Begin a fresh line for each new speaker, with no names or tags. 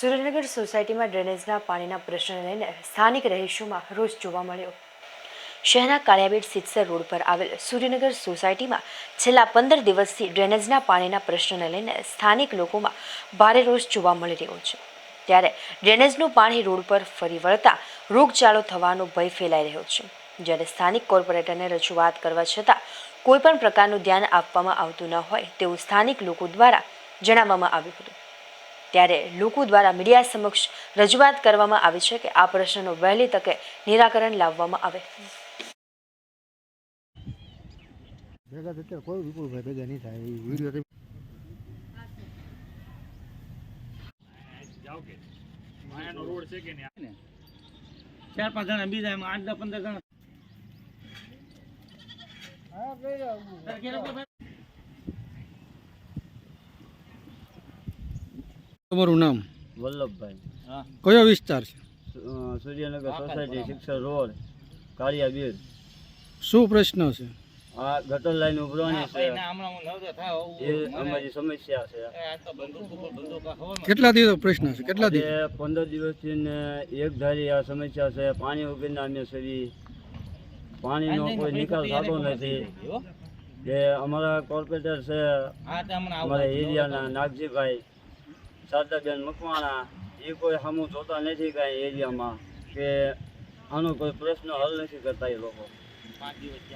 સુરેન્દ્રનગર સોસાયટીમાં ડ્રેનેજના પાણીના પ્રશ્નને લઈને સ્થાનિક રહીશોમાં રોષ જોવા મળ્યો. શહેરના કાળિયાબેટ સિત્સર રોડ પર આવેલ સૂર્યનગર સોસાયટીમાં છેલ્લા પંદર દિવસથી ડ્રેનેજના પાણીના પ્રશ્નને લઈને સ્થાનિક લોકોમાં ભારે રોષ જોવા મળી રહ્યો છે. ત્યારે ડ્રેનેજનું પાણી રોડ પર ફરી વળતા રોગચાળો થવાનો ભય ફેલાઈ રહ્યો છે. જ્યારે સ્થાનિક કોર્પોરેટરને રજૂઆત કરવા છતાં કોઈપણ પ્રકારનું ધ્યાન આપવામાં આવતું ન હોય તેવું સ્થાનિક લોકો દ્વારા જણાવવામાં આવ્યું હતું. ત્યારે લોકો દ્વારા મીડિયા સમક્ષ રજૂઆત કરવામાં આવી છે કે આ પ્રશ્નનો વહેલી તકે નિરાકરણ લાવવામાં આવે.
ભેગા થતા કોઈ વિપુલભાઈ ભેગા નહીં થાય વીડિયો
ચાર પાંચ જણા બીજા એમાં આઠ દસ પંદર જણા.
તમારું નામ?
વલ્લભભાઈ.
કયો વિસ્તાર છે?
સૂર્યનગર સોસાયટી શિક્ષણ રોડ કાળિયા બીર
શું પ્રશ્ન છે?
આ ગટર લાઈન ઉભરવાની છે એ અમારી સમસ્યા છે.
કેટલા દિવસ પ્રશ્ન છે? કેટલા દિવસ?
પંદર દિવસથી ને એક ધારી આ સમસ્યા છે. પાણી વગરના અમે સરી. પાણીનો કોઈ નિકાલ થતો નથી. કે અમારા કોર્પોરેટર છે
હા તો હમણાં આવું.
અમારા એરિયાના નાગજીભાઈ. શારદાબેન મકવાણા, એ કોઈ સામું જોતા નથી કાંઈ એરિયામાં કે આનો કોઈ પ્રશ્ન હલ નથી કરતા એ લોકો
પાંચ દિવસ.